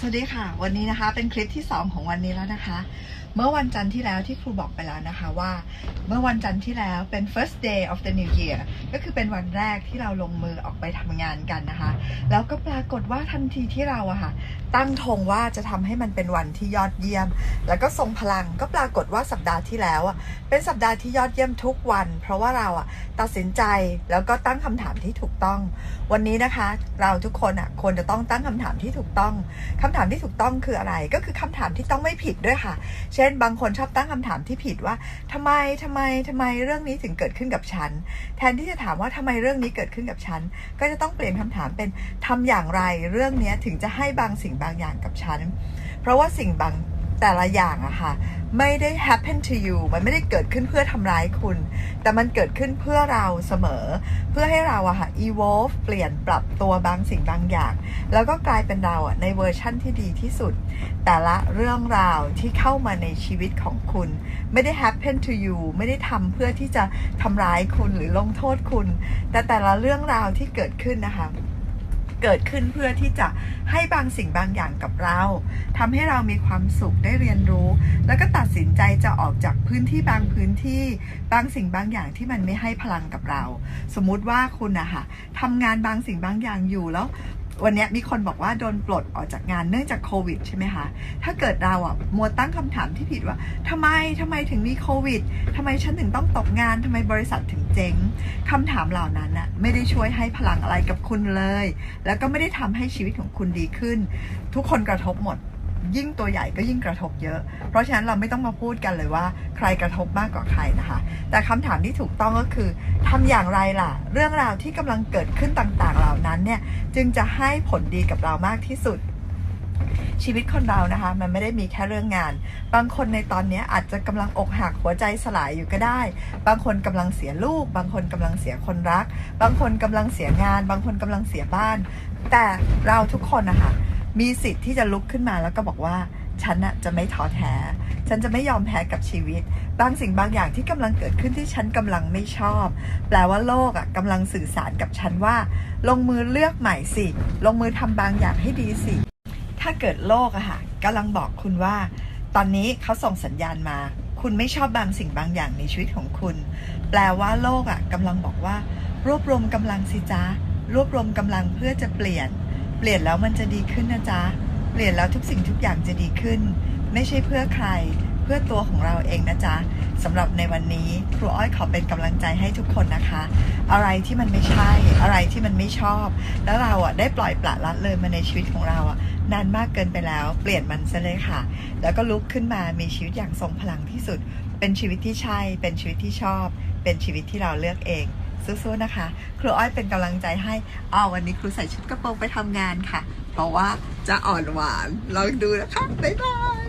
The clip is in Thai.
สวัสดีค่ะ วันนี้นะคะเป็นคลิปที่ 2 ของวันนี้แล้วนะคะ เมื่อวันจันทร์ที่แล้วที่ครูบอกไปแล้วนะคะว่า เมื่อวันจันทร์ที่แล้วเป็น first day of the new year ก็คือเป็นวันแรกที่เราลงมือออกไปทำงานกันนะคะ แล้วก็ปรากฏว่าทันทีที่เราอะค่ะ ตั้งธงว่าจะทำให้มันเป็นวันที่ยอดเยี่ยม แล้วก็ทรงพลังก็ปรากฏว่าสัปดาห์ที่แล้วอะเป็นสัปดาห์ที่ยอดเยี่ยมทุกวัน เพราะว่าเราอะตัดสินใจแล้วก็ตั้งคำถามที่ถูกต้อง วันนี้นะคะ เราทุกคนอะควรจะต้องตั้งคำถามที่ถูกต้องคำถามที่ถูกต้องคืออะไร ก็คือคำถามที่ต้องไม่ผิดด้วยค่ะ เช่นบางคนชอบตั้งคำถามที่ผิดว่าทำไมทำไมทำไมเรื่องนี้ถึงเกิดขึ้นกับฉัน แทนที่จะถามว่าทำไมเรื่องนี้เกิดขึ้นกับฉัน ก็จะต้องเปลี่ยนคำถามเป็นทำอย่างไรเรื่องนี้ถึงจะให้บางสิ่งบางอย่างกับฉัน เพราะว่าสิ่งบางแต่ละอย่างอะค่ะ ไม่ได้ happen to you มันไม่ได้เกิดขึ้นเพื่อทำร้ายคุณ แต่มันเกิดขึ้นเพื่อเราเสมอ เพื่อให้เราอะค่ะ evolve เปลี่ยนปรับตัวบางสิ่งบางอย่าง แล้วก็กลายเป็นเราอะในเวอร์ชั่นที่ดีที่สุด แต่ละเรื่องราวที่เข้ามาในชีวิตของคุณ ไม่ได้ happen to you ไม่ได้ทำเพื่อที่จะทำร้ายคุณหรือลงโทษคุณ แต่แต่ละเรื่องราวที่เกิดขึ้นนะคะ เกิดขึ้นเพื่อที่จะให้บางสิ่งบางอย่างกับเราทำให้เรามีความสุขได้เรียนรู้ แล้วก็ตัดสินใจจะออกจากพื้นที่บางพื้นที่ บางสิ่งบางอย่างที่มันไม่ให้พลังกับเรา สมมุติว่าคุณอะค่ะทำงานบางสิ่งบางอย่างอยู่แล้ว วันนี้มีคนบอกว่าโดนปลดออกจากงานเนื่องจากโควิดใช่ไหมคะ ถ้าเกิดเราอะมัวตั้งคำถามที่ผิดว่าทำไมทำไมถึงมีโควิดทำไมฉันถึงต้องตกงานทำไมบริษัทถึงเจ๊งคำถามเหล่านั้นอะไม่ได้ช่วยให้พลังอะไรกับคุณเลย แล้วก็ไม่ได้ทำให้ชีวิตของคุณดีขึ้น ทุกคนกระทบหมด ยิ่งตัวใหญ่ก็ยิ่งกระทบเยอะ เพราะฉะนั้นเราไม่ต้องมาพูดกันเลยว่า ใครกระทบมากกว่าใครนะคะ แต่คำถามที่ถูกต้องก็คือทำอย่างไรล่ะ เรื่องราวที่กำลังเกิดขึ้นต่างๆ เหล่านั้นเนี่ยจึงจะให้ผลดีกับเรามากที่สุดชีวิตคนเรานะคะ มันไม่ได้มีแค่เรื่องงาน บางคนในตอนนี้อาจจะกำลังอกหักหัวใจสลายอยู่ก็ได้ บางคนกำลังเสียลูก บางคนกำลังเสียคนรัก บางคนกำลังเสียงาน บางคนกำลังเสียบ้าน แต่เราทุกคนนะคะ มีสิทธิ์ที่จะลุกขึ้นมาแล้วก็บอกว่าฉันน่ะจะไม่ท้อแท้ ฉันจะไม่ยอมแพ้กับชีวิต บางสิ่งบางอย่างที่กำลังเกิดขึ้นที่ฉันกำลังไม่ชอบ แปลว่าโลกอะกำลังสื่อสารกับฉันว่า ลงมือเลือกใหม่สิ ลงมือทำบางอย่างให้ดีสิ ถ้าเกิดโลกอะค่ะกำลังบอกคุณว่า ตอนนี้เขาส่งสัญญาณมา คุณไม่ชอบบางสิ่งบางอย่างในชีวิตของคุณ แปลว่าโลกอะกำลังบอกว่า รวบรวมกำลังสิจ๊ะรวบรวมกำลังเพื่อจะเปลี่ยน เปลี่ยนแล้วมันจะดีขึ้นนะจ๊ะ เปลี่ยนแล้วทุกสิ่งทุกอย่างจะดีขึ้น ไม่ใช่เพื่อใคร เพื่อตัวของเราเองนะจ๊ะสำหรับในวันนี้ครูอ้อยขอเป็นกำลังใจให้ทุกคนนะคะ อะไรที่มันไม่ใช่ อะไรที่มันไม่ชอบ แล้วเราอะได้ปล่อยปละละเลยมาในชีวิตของเราอะนานมากเกินไปแล้ว เปลี่ยนมันซะเลยค่ะ แล้วก็ลุกขึ้นมามีชีวิตอย่างทรงพลังที่สุด เป็นชีวิตที่ใช่ เป็นชีวิตที่ชอบ เป็นชีวิตที่เราเลือกเอง สู้ๆนะคะ ครูอ้อยเป็นกำลังใจให้อ๋อวันนี้ครูใส่ชุดกระโปรงไปทำงานค่ะ เพราะว่าจะอ่อนหวานลองดูนะคะบ๊ายบาย